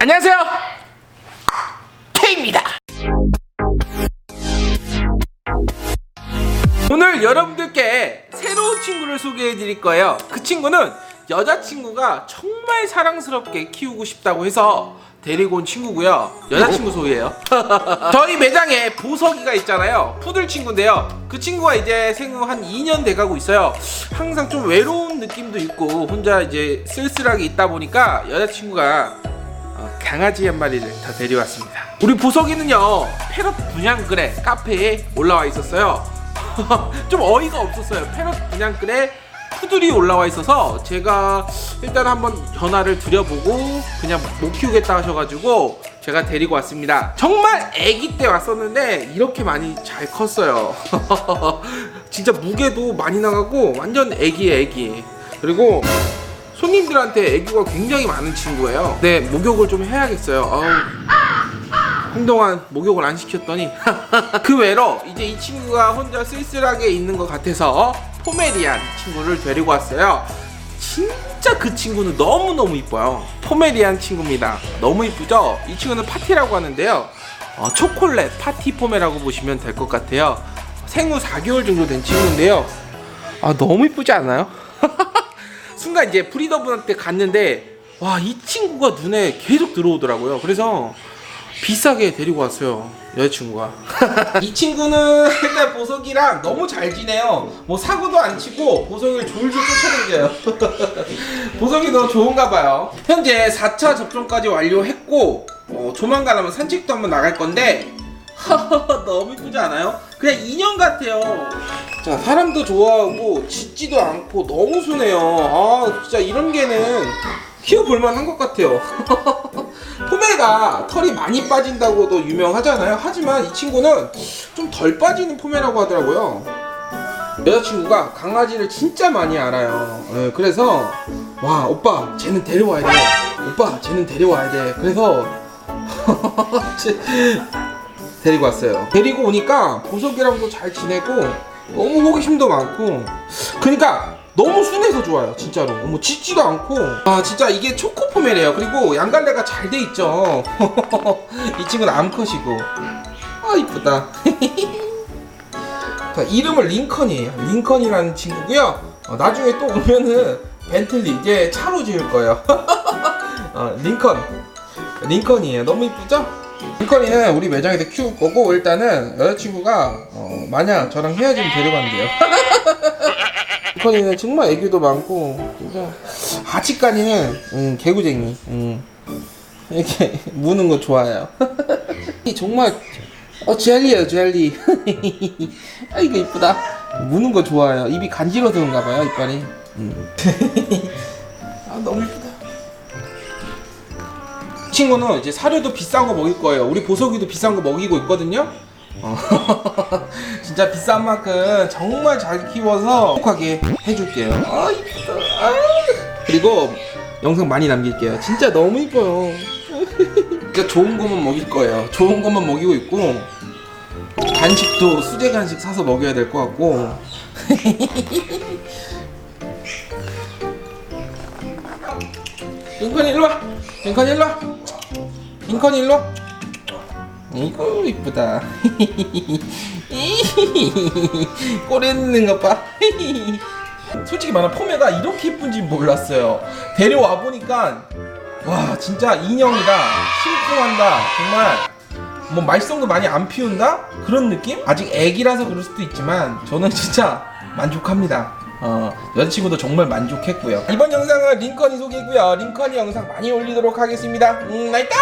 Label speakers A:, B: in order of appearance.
A: 안녕하세요. K입니다. 오늘 여러분들께 새로운 친구를 소개해 드릴 거예요. 그 친구는 여자친구가 정말 사랑스럽게 키우고 싶다고 해서 데리고 온 친구고요. 여자친구 소개예요. 저희 매장에 보석이가 있잖아요. 푸들 친구인데요. 그 친구가 이제 생후 한 2년 돼가고 있어요. 항상 좀 외로운 느낌도 있고 혼자 이제 쓸쓸하게 있다 보니까 여자친구가 어, 강아지 한 마리를 다 데려왔습니다. 우리 보석이는요 패럿 분양글에 카페에 올라와 있었어요. 좀 어이가 없었어요. 패럿 분양글에 푸들이 올라와 있어서 제가 일단 한번 전화를 드려보고 그냥 못 키우겠다 하셔가지고 제가 데리고 왔습니다. 정말 아기 때 왔었는데 이렇게 많이 잘 컸어요. 진짜 무게도 많이 나가고 완전 아기에 아기. 그리고 손님들한테 애교가 굉장히 많은 친구예요. 네, 목욕을 좀 해야겠어요. 아우. 한동안 목욕을 안 시켰더니 그 외로 이제 이 친구가 혼자 쓸쓸하게 있는 것 같아서 포메리안 친구를 데리고 왔어요. 진짜 그 친구는 너무너무 이뻐요. 포메리안 친구입니다. 너무 이쁘죠? 이 친구는 파티라고 하는데요. 어, 초콜릿 파티 포메라고 보시면 될 것 같아요. 생후 4개월 정도 된 친구인데요. 아, 너무 이쁘지 않아요? 순간 이제 브리더분한테 갔는데 와 이 친구가 눈에 계속 들어오더라고요. 그래서 비싸게 데리고 왔어요 여자친구가. 이 친구는 일단 보석이랑 너무 잘 지내요. 뭐 사고도 안 치고 보석이를 졸졸 쫓아다녀요. 보석이 너무 좋은가 봐요. 현재 4차 접종까지 완료했고 어, 조만간 하면 산책도 한번 나갈 건데 너무 이쁘지 않아요? 그냥 인형 같아요. 자, 사람도 좋아하고 짖지도 않고 너무 순해요. 아, 진짜 이런 개는 키워볼만 한 것 같아요. 포메가 털이 많이 빠진다고도 유명하잖아요. 하지만 이 친구는 좀 덜 빠지는 포메라고 하더라고요. 여자친구가 강아지를 진짜 많이 알아요. 예, 그래서 와 오빠 쟤는 데려와야 돼. 오빠 쟤는 데려와야 돼. 그래서 데리고 왔어요. 데리고 오니까 보석이랑도 잘 지내고 너무 호기심도 많고 그러니까 너무 순해서 좋아요 진짜로. 어머 짖지도 않고. 아 진짜 이게 초코포메래요. 그리고 양갈래가 잘 돼 있죠. 이 친구는 암컷이고. 아 이쁘다. 자 이름은 링컨이에요. 링컨이라는 친구고요. 어, 나중에 또 오면은 벤틀리 이제 차로 지을 거예요. 어, 링컨. 링컨이에요. 너무 이쁘죠? 링컨이는 우리 매장에서 키울 거고 일단은 여자친구가 어, 만약 저랑 헤어지면 데려간대요. 링컨이는 정말 애교도 많고 진짜 아직까지는 음, 개구쟁이 음. 이렇게 무는 거 좋아해요. 이 정말 어 젤리예요 젤리. 아 이거 이쁘다. 무는 거 좋아해요. 입이 간지러서 그런가 봐요 이빨이. 음. 아 너무 이쁘다. 이 친구는 이제 사료도 비싼 거 먹일 거예요. 우리 보석이도 비싼 거 먹이고 있거든요. 어. 진짜 비싼 만큼 정말 잘 키워서 행복하게 해줄게요. 아 이쁘다. 아. 그리고 영상 많이 남길게요. 진짜 너무 이뻐요. 진짜 좋은 것만 먹일 거예요. 좋은 것만 먹이고 있고 간식도 수제 간식 사서 먹여야 될 것 같고. 링컨이 일로 와. 링컨이 일로 와. 링컨이 일로 와. 이거 이쁘다. 꼬리 있는 것 봐. 솔직히 말하면 포메가 이렇게 이쁜지 몰랐어요. 데려와 보니까 와 진짜 인형이다. 심쿵한다. 정말 뭐 말썽도 많이 안 피운다 그런 느낌? 아직 애기라서 그럴 수도 있지만 저는 진짜 만족합니다. 어, 여자친구도 정말 만족했고요. 이번 영상은 링컨이 소개고요. 링컨이 영상 많이 올리도록 하겠습니다. 음, 나이따!